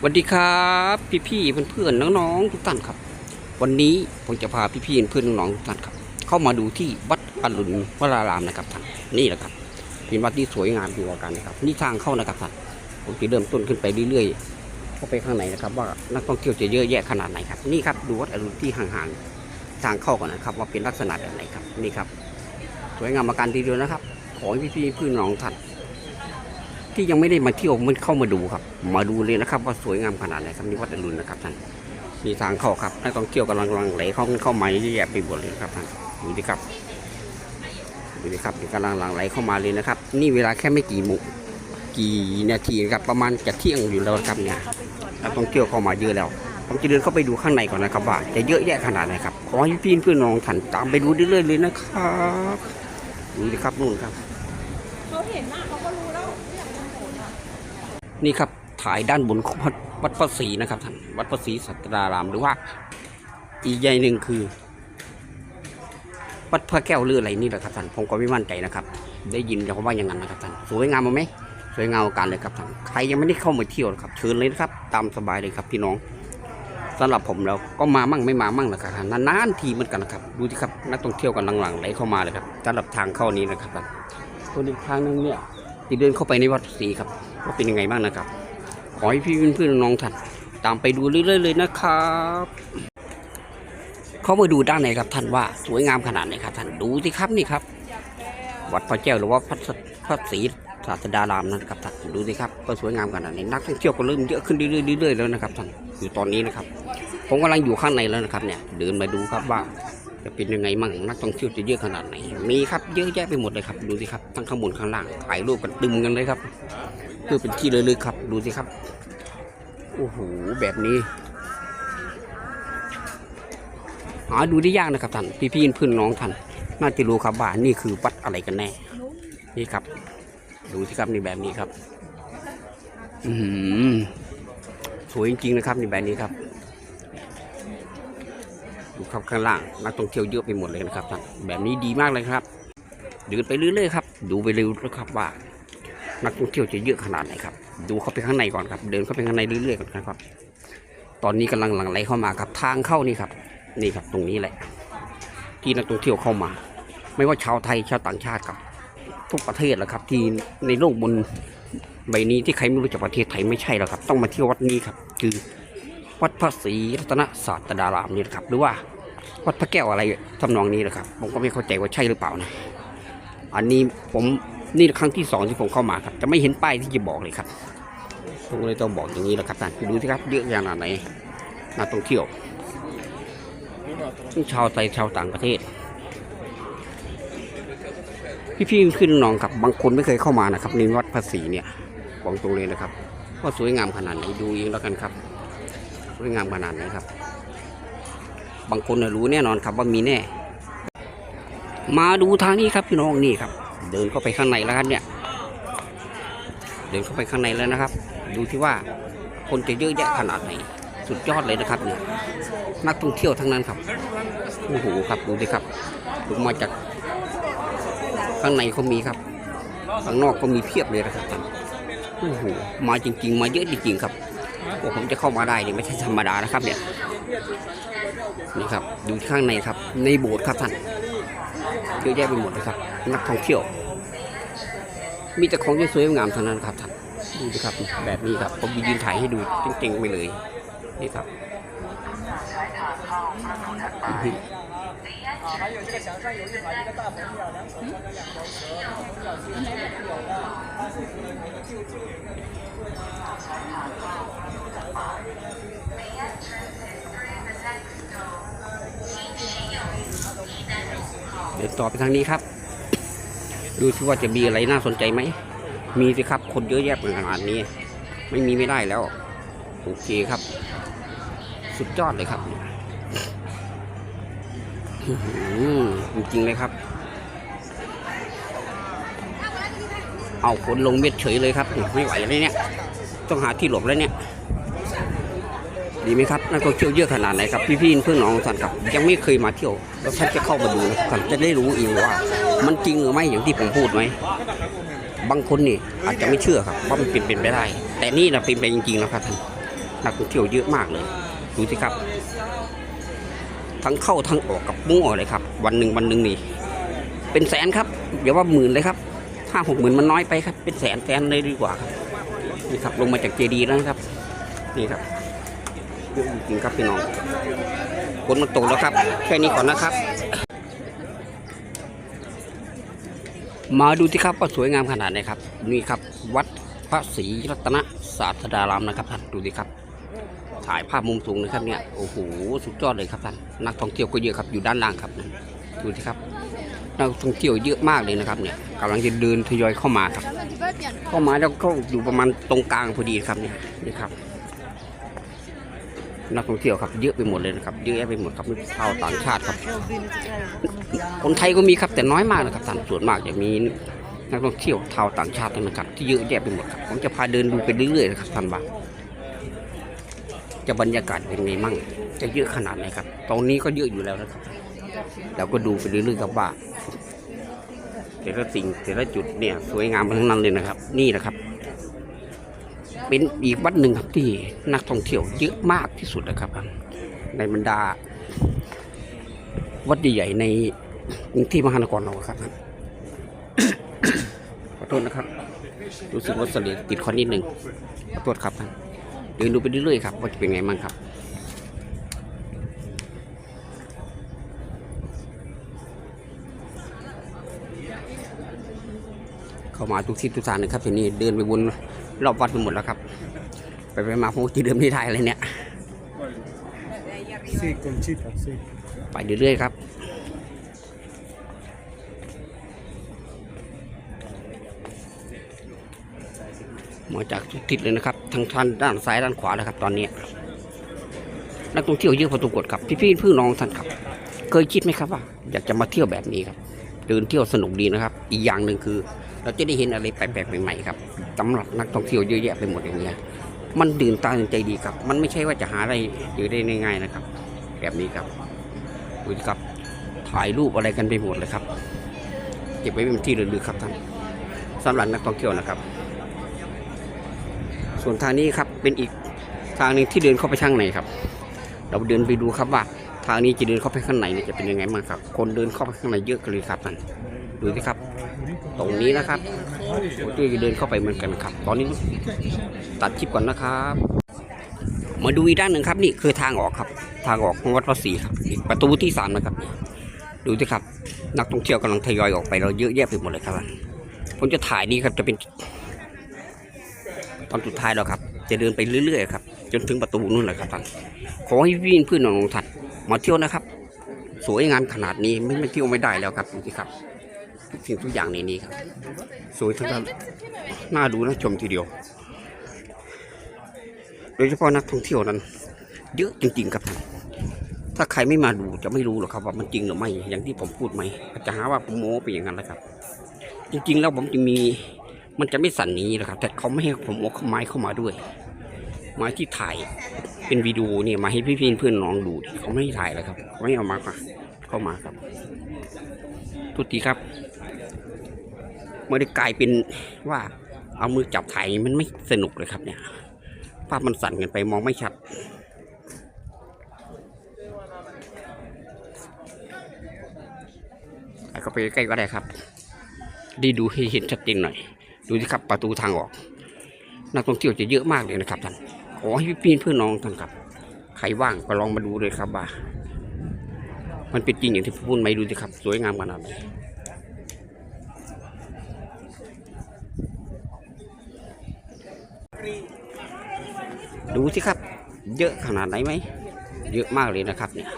สวัสดีครับพี่พี่เพื่อนๆน้องๆทุกท่านครับ วันนี้ผมจะพาพี่พี่เพื่อนน้องๆทุกท่านครับ เข้ามาดูที่วัดอรุณวรารามนะครับท่านนี่แหละครับเป็นวัดที่สวยงามดีกว่ากันนะครับ นี่ทางเข้านะครับท่านผมจะเริ่มต้นขึ้นไปเรื่อยๆเข้าไปข้างในนะครับ ว่านักท่องเที่ยวจะเยอะแยะขนาดไหนครับนี่ครับดูวัดอรุณที่ห่างๆทางเข้าก่อนนะครับ ว่าเป็นลักษณะแบบไหนครับนี่ครับ สวยงามมาการทีเดียวนะครับ ขอให้พี่ๆเพื่อนน้องท่าน ที่ยังไม่ได้มาเที่ยวมันเข้ามาดูครับ มาดูเลยนะครับ ว่าสวยงามขนาดไหนครับนี่วัดอรุณนะครับท่านมีทางเข้าครับนักท่องเที่ยวกำลังลังไหลเข้าเข้ามาเยอะแยะไปหมดเลยครับท่านดูดิครับดูดิครับกำลังลังไหลเข้ามาเลยนะครับ นี่เวลาแค่ไม่กี่โมงกี่นาทีครับประมาณจะเที่ยงอยู่แล้วครับเนี่ยนักท่องเที่ยวเข้ามาเยอะแล้วผมจะเดินเข้าไปดูข้างในก่อนนะครับว่าจะเยอะแยะขนาดไหนครับขอให้พี่เพื่อนน้องท่านตามไปดูเรื่อยๆเลยนะครับดูดิครับนู่นครับเขาเห็นหน้าเขาก็รู้แล้วเนี่ยมันโหดอะ นี่ครับถ่ายด้านบนของวัดพระศรีนะครับท่านวัดพระศรีสัตตารามหรือว่า อีกใหญ่หนึ่งคือ วัดพระแก้วเรืออะไรนี่แหละครับท่านผมก็ไม่มั่นใจนะครับ ได้ยินแต่เขาว่าอย่างนั้นนะครับท่านสวยงามไหมสวยงามกันเลยครับท่านใครยังไม่ได้เข้ามาเที่ยวครับเชิญเลยนะครับ ตามสบายเลยครับพี่น้องสำหรับผมแล้วก็มามั่งไม่มามั่งนะครับท่านนานๆทีเหมือนกันนะครับ ดูสิครับนักท่องเที่ยวกันหลังๆไหลเข้ามาเลยครับสำหรับทางเข้านี้นะครับท่านส่วนอีกทางนึงเนี่ยที่เดินเข้าไปในวัดศรีครับ ว่าเป็นยังไงบ้างนะครับ ขอให้พี่เพื่อนๆน้องท่านตามไปดูเรื่อยๆเลยนะครับ เข้ามาดูด้านในครับท่านว่าสวยงามขนาดไหนครับท่านดูสิครับนี่ครับ วัดพระแก้วหรือว่าพระพระศรีศาสดารามนะครับท่านดูสิครับก็สวยงามขนาดนี้นักท่องเที่ยวก็เริ่มเยอะขึ้นเรื่อยๆเรื่อยๆแล้วนะครับท่านอยู่ตอนนี้นะครับ ผมกำลังอยู่ข้างในแล้วนะครับเนี่ยเดินมาดูครับว่าจะเป็นยังไงมั่งนักท่องเที่ยวจะเยอะขนาดไหน มีครับเยอะแยะไปหมดเลยครับ ดูสิครับทั้งข้างบนข้างล่างถ่ายรูปกันตึมกันเลยครับ เพื่อเป็นที่ระลึกครับ ดูสิครับ โอ้โห แบบนี้ หาดูได้ยากนะครับท่าน พี่พี่พื่อนน้องท่าน น่าจะรู้ครับว่านี่คือวัดอะไรกันแน่ นี่ครับ ดูสิครับนี่แบบนี้ครับ อือหือสวยจริงๆนะครับนี่แบบนี้ครับ ดูครับข้างล่างนักท่องเที่ยวเยอะไปหมดเลยนะครับท่าน แบบนี้ดีมากเลยครับ เดินไปเรื่อยๆครับ ดูไปเร็วนะครับว่า นักท่องเที่ยวจะเยอะขนาดไหนครับ ดูเข้าไปข้างในก่อนครับ เดินเข้าไปข้างในเรื่อยๆก่อนครับ ตอนนี้กำลังหลั่งไหลเข้ามาครับทางเข้านี่ครับ นี่ครับตรงนี้แหละ ที่นักท่องเที่ยวเข้ามา ไม่ว่าชาวไทยชาวต่างชาติครับ ทุกประเทศแหละครับ ที่ในโลกบนใบนี้ที่ใครไม่รู้จักประเทศไทยไม่ใช่แล้วครับ ต้องมาเที่ยววัดนี้ครับ คือวัดพระศรีรัตนศาสดารามนี่นะครับ หรือว่าวัดพระแก้วอะไรทำนองนี้นะครับ ผมก็ไม่เข้าใจว่าใช่หรือเปล่านะ อันนี้ผม นี่ครั้งที่สองที่ผมเข้ามาครับ จะไม่เห็นป้ายที่จะบอกเลยครับผมเลยต้องบอกอย่างนี้แหละครับท่านดูสิครับเยอะอย่างไหนนักท่องเที่ยวทั้งชาวไทยชาวต่างประเทศ พี่ๆขึ้นน้องครับบางคนไม่เคยเข้ามานะครับในวัดภาษีเนี่ยบอกตรงเลยนะครับว่าสวยงามขนาดไหนดูเองแล้วกันครับ สวยงามขนาดไหนครับ บางคนนะรู้แน่นอนครับว่ามีแน่ มาดูทางนี้ครับพี่น้องนี่ครับ เดินเข้าไปข้างในแล้วครับเนี่ย เดินเข้าไปข้างในแล้วนะครับ ดูที่ว่าคนจะเยอะแยะขนาดไหน สุดยอดเลยนะครับเนี่ย นักท่องเที่ยวทั้งนั้นครับโอ้โหครับดูดิครับดูมาจากข้างในเขามีครับ ข้างนอกก็มีเพียบเลยนะครับท่านโอ้โหมาจริง ๆ มาเยอะจริงๆครับโอ้ผมจะเข้ามาได้นี่ไม่ใช่ธรรมดานะครับเนี่ยนี่ครับดูข้างในครับ ในโบสถ์ครับท่าน ยอะแยะไปหมดเลยครับ นักท่องเที่ยว มีแต่ของสวยๆงามเท่านั้นครับท่านดูสิครับแบบนี้ครับผมยืนถ่ายให้ดูจริงๆไปเลยนี่ครับอ เดี๋ยวต่อไปทางนี้ครับ ดูสิว่าจะมีอะไรน่าสนใจไหม มีสิครับ คนเยอะแยะขนาดนี้ ไม่มีไม่ได้แล้ว โอเคครับ สุดยอดเลยครับจริงๆเลยครับ เอาฝนลงเม็ดเฉยเลยครับ ไม่ไหวเลยเนี่ย ต้องหาที่หลบแล้วเนี่ย ดีไหมครับนักท่องเที่ยวเยอะขนาดไหนครับพี่ๆเพื่อนน้องท่านครับ ยังไม่เคยมาเที่ยวแล้วท่านจะเข้ามาดูนะครับจะได้รู้เองว่า มันจริงหรือไม่อย่างที่ผมพูดไหมบางคนนี่อาจจะไม่เชื่อครับว่ามันเป็นเป็นไปได้ แต่นี่นะเป็นไปจริงๆนะครับท่านนักท่องเที่ยวเยอะมากเลยดูสิครับ ทั้งเข้าทั้งออกกับมั่วเลยครับ วันหนึ่งวันหนึ่งนี่เป็นแสนครับอย่าว่าหมื่นเลยครับห้าหกหมื่นมันน้อยไปครับ เป็นแสนแสนเลยดีกว่าครับนี่ครับลงมาจากเจดีย์แล้วนะครับนี่ครับ เยอะจริงครับพี่น้องฝนมันตกแล้วครับ แค่นี้ก่อนนะครับ มาดูที่ครับว่าสวยงามขนาดไหนครับนี่ครับวัดพระศรีรัตนศาสดารามนะครับท่านดูดิครับถ่ายภาพมุมสูงนะครับเนี่ยโอ้โหสุดยอดเลยครับท่านนักท่องเที่ยวก็เยอะครับอยู่ด้านล่างครับดูสิครับนักท่องเที่ยวเยอะมากเลยนะครับเนี่ยกำลังจะเดินทยอยเข้ามาครับ เข้ามาแล้วก็อยู่ประมาณตรงกลางพอดีครับเนี่ยนี่ครับ นักท่องเที่ยวครับเยอะไปหมดเลยนะครับเยอะแยะไปหมดครับมีชาวต่างชาติครับ คนไทยก็มีครับแต่น้อยมากนะครับท่านส่วนมากจะมีนักท่องเที่ยวชาวต่างชาติทั้งนะครับที่เยอะแยะไปหมดครับผมจะพาเดินดูไปเรื่อยๆนะครับท่านบ่างจะบรรยากาศเป็นไงมั่ง จะเยอะขนาดไหนครับ ตรงนี้ก็เยอะอยู่แล้วนะครับเราก็ดูไปเรื่อยๆครับว่าแต่ละสิ่งแต่ละจุดเนี่ยสวยงามทั้งนั้นเลยนะครับ นี่นะครับ เป็นอีกวัดหนึ่งครับที่นักท่องเที่ยวเยอะมากที่สุดนะครับ ในบรรดา วัดใหญ่ในกรุงเทพมหานครเราครับขอโทษนะครับ รู้สึกว่าเสลียดติดคอนิดหนึ่งขอโทษครับท่านเดินดูไปเรื่อยๆครับว่าจะเป็นไงบ้างครับ เข้ามาทุกที่ทุกทางเลยครับทีนี้เดินไปวนรอบวัดไปหมดแล้วครับ ไปไปมาผมที่เดิมไม่ได้เลยเนี่ยไปเรื่อยๆครับมาจากทุกทิศเลยนะครับทั้งทางด้านซ้ายด้านขวาเลยครับ ตอนนี้นักท่องเที่ยวเยอะพอสมควรครับพี่ๆเพื่อนน้องท่านครับ เคยคิดไหมครับว่า อยากจะมาเที่ยวแบบนี้ครับ เดินเที่ยวสนุกดีนะครับ อีกอย่างหนึ่งคือ เราจะได้เห็นอะไรแปลกๆใหม่ๆครับสำหรับนักท่องเที่ยวเยอะแยะไปหมดอย่างเงี้ยมันดื่นตาตื่นใจดีครับ มันไม่ใช่ว่าจะหาอะไรอยู่ได้ง่ายๆนะครับ แบบนี้ครับดูสิครับถ่ายรูปอะไรกันไปหมดเลยครับ เก็บไว้เป็นที่ระลึกครับท่านสำหรับนักท่องเที่ยวนะครับ ส่วนทางนี้ครับเป็นอีกทางหนึ่งที่เดินเข้าไปข้างในครับ เราเดินไปดูครับว่า ทางนี้จะเดินเข้าไปข้างในเนี่ยจะเป็นยังไงบ้างครับ คนเดินเข้าไปข้างในเยอะกันเลยครับท่านดูสิครับ ตรงนี้นะครับผมจะเดินเข้าไปเหมือนกันครับ ตอนนี้ตัดคลิปก่อนนะครับ มาดูอีกด้านหนึ่งครับนี่คือทางออกครับ ทางออกของวัดพระศรีครับประตูที่สามนะครับ ดูสิครับ นักท่องเที่ยวกำลังทยอยออกไปเราเยอะแยะไปหมดเลยครับผมจะถ่ายนี่ครับจะเป็น ตอนสุดท้ายแล้วครับ จะเดินไปเรื่อยๆครับจนถึงประตูนู่นแหละครับท่านขอให้พี่เพื่อนน้องๆท่านมาเที่ยวนะครับ สวยงามขนาดนี้ไม่ไม่เที่ยวไม่ได้แล้วครับดูสิครับ สิ่งทุกอย่างในนี้ครับ สวยทั้งนั้นน่าดูน่าชมทีเดียว โดยเฉพาะนักท่องเที่ยวนั้น เยอะจริง ๆ ครับท่านถ้าใครไม่มาดูจะไม่รู้หรอกครับว่ามันจริงหรือไม่ อย่างที่ผมพูดไหมอาจจะหาว่าผมโม้ไปอย่างนั้นนะครับ จริง ๆ แล้วผมจะมีมันจะไม่สั่นอย่างนี้นะครับ แต่เขาไม่ให้ผมเอาไม้เข้ามาด้วย ไม้ที่ถ่ายเป็นวิดีโอเนี่ยมาให้พี่ๆเพื่อนน้องดูเขาไม่ถ่ายเลยครับ ไม่เอามาเข้ามาครับทุกทีครับ เมื่อได้กลายเป็นว่าเอามือจับไถมันไม่สนุกเลยครับเนี่ยภาพมันสั่นกันไปมองไม่ชัดเข้าไปใกล้ก็ได้ครับ ดีดูให้เห็นชัดเจนหน่อย ดูสิครับประตูทางออก นักท่องเที่ยวจะเยอะมากเลยนะครับท่าน ขอให้พี่เพื่อนน้องท่านครับ ใครว่างก็ลองมาดูเลยครับว่า มันเป็นจริงอย่างที่พูดไหมดูสิครับ สวยงามขนาดไหน ดูสิครับ เยอะขนาดไหนไหม เยอะมากเลยนะครับเนี่ย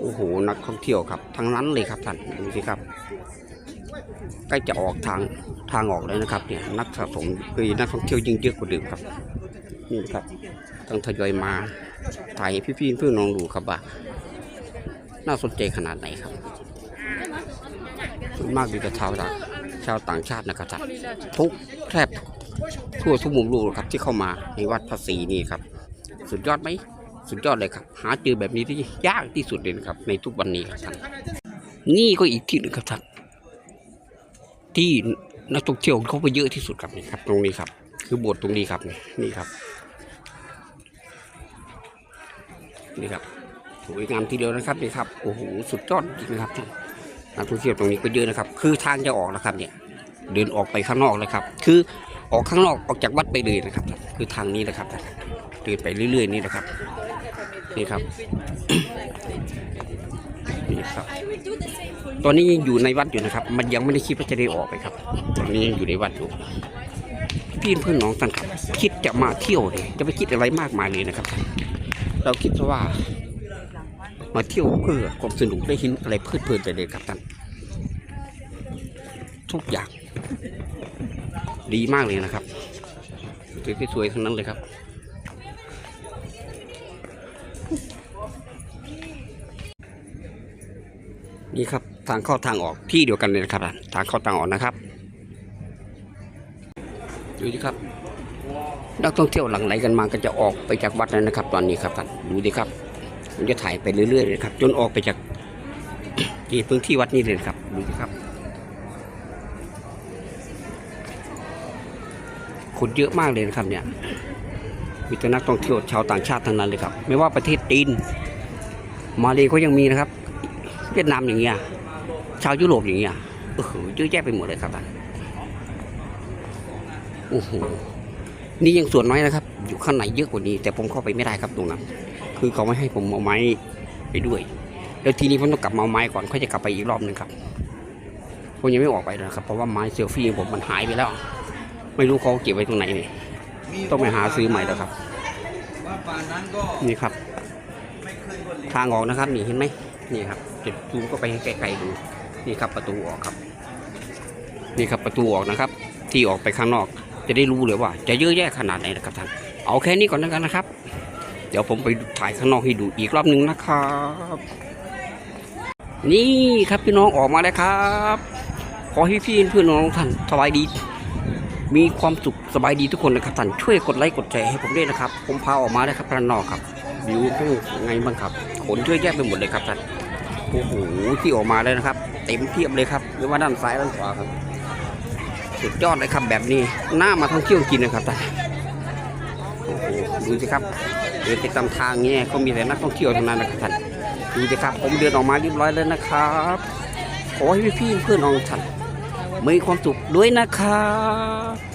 โอ้โห นักท่องเที่ยวครับทั้งนั้นเลยครับท่าน ดูสิครับ ใกล้จะออกทางทางออกเลยนะครับเนี่ย นักสะสมคือนักท่องเที่ยวยิ่งเยอะกว่าเดิมครับ นี่ครับ ต้องทยอยมาถ่ายพี่ๆเพื่อนน้องดูครับว่า น่าสนใจขนาดไหนครับมากดีแต่ชาวต่างชาวต่างชาตินะครับท่านทุกแทบทั่ วทุกมุมโลกครับที่เข้ามาในวัดภาษีนี่ครับ สุดยอดไหมสุดยอดเลยครับ หาเจอแบบนี้ที่ยากที่สุดเลยนะครับ ในทุกวันนี้ครับท่านนี่ก็อีกที่หนึ่งครับท่านที่นักท่องเที่ยวเขาไปเยอะที่สุดครับนี่ครับ ตรงนี้ครับ คือโบสถ์ตรงนี้ครับนี่ครับนี่ครับสวยงามทีเดียวนะครับนี่ครับโอ้โหสุดยอดจริงนะครับนักท่องเที่ยวตรงนี้ก็เยอะนะครับ คือทางจะออกนะครับเนี่ย เดินออกไปข้างนอกเลยครับ คือ ออกข้างนอกออกจากวัดไปเลยนะครับ คือทางนี้นะครับเดินไปเรื่อย ๆ นี่นะครับ นี่ครับนี่ครับ ตอนนี้ยังอยู่ในวัดอยู่นะครับ มันยังไม่ได้คิดว่าจะได้ออกไปครับ ตอนนี้ยังอยู่ในวัดอยู่พี่เพื่อนน้องท่านครับ คิดจะมาเที่ยวเลยจะไม่คิดอะไรมากมายเลยนะครับ เราคิดว่ามาเที่ยวเพื่อความสนุกได้เห็นอะไรเพลิดเพลินไปเลยครับท่านทุกอย่าง ดีมากเลยนะครับสวยๆทั้งนั้นเลยครับนี่ครับทางเข้าทางออกที่เดียวกันเลยนะครับทางเข้าทางออกนะครับดูสิครับนักท่องเที่ยวหลั่งไหลกันมาก็จะออกไปจากวัดแล้วนะครับ ตอนนี้ครับท่านดูดิครับผมจะถ่ายไปเรื่อยๆเลยครับ จนออกไปจากที่พื้นที่วัดนี้เลยครับดูสิครับ คนเยอะมากเลยนะครับเนี่ยมีแต่นักท่องเที่ยวชาวต่างชาติทั้งนั้นเลยครับ ไม่ว่าประเทศจีนมาเลก็ยังมีนะครับ เวียดนามอย่างเงี้ยชาวยุโรปอย่างเงี้ยโอ้โหเยอะแยะไปหมดเลยครับท่านโอ้โหนี่ยังส่วนน้อยนะครับ อยู่ข้างในเยอะกว่านี้ แต่ผมเข้าไปไม่ได้ครับตรงนั้นคือเขาไม่ให้ผมเอาไม้ไปด้วยแล้วทีนี้ผมต้องกลับมาเอาไม้ก่อนค่อยจะกลับไปอีกรอบหนึงครับผมยังไม่ออกไปนะครับ เพราะว่าไม้เซลฟี่ของผมมันหายไปแล้ว ไม่รู้เขาเก็บไว้ตรงไหนนี่ต้องไปหาซื้อใหม่แล้วครับว่าป่านนั้นก็นี่ครับไม่เคยคนเลยทางออกนะครับนี่เห็นไหมนี่ครับจะซูมก็ไปให้ไกลๆดูนี่ครับประตูออกครับ นี่ครับประตูออกนะครับ ที่ออกไปข้างนอก จะได้รู้เลยว่า จะเยอะแยะขนาดไหนนะครับท่านเอาแค่นี้ก่อนแล้วกันนะครับ เดี๋ยวผมไปถ่ายข้างนอกให้ดูอีกรอบหนึ่งนะครับ นี่ครับพี่น้องออกมาแล้วครับ ขอให้พี่เพื่อนน้องท่านสบายดี มีความสุขสบายดีทุกคนนะครับท่านช่วยกดไลค์กดแชร์ให้ผมด้วยนะครับ ผมพาออกมาแล้วครับพระนอกครับวิวเป็นไงบ้างครับขนช่วยแยกไปหมดเลยครับท่านโอ้โหที่ออกมาแล้วนะครับ เต็มเทียบเลยครับไม่ว่าด้านซ้ายด้านขวาครับ สุดยอดเลยครับแบบนี้น่ามาท่องเที่ยวจริงนะครับท่านโอ้โหดูสิครับเดินไปตามทางเงี้ยก็มีแต่นักท่องเที่ยวทั้งนั้นนะครับท่านดูสิครับ ผมเดินออกมาเรียบร้อยแล้วนะครับขอให้พี่เพื่อนน้องท่าน มีความสุขด้วยนะครับ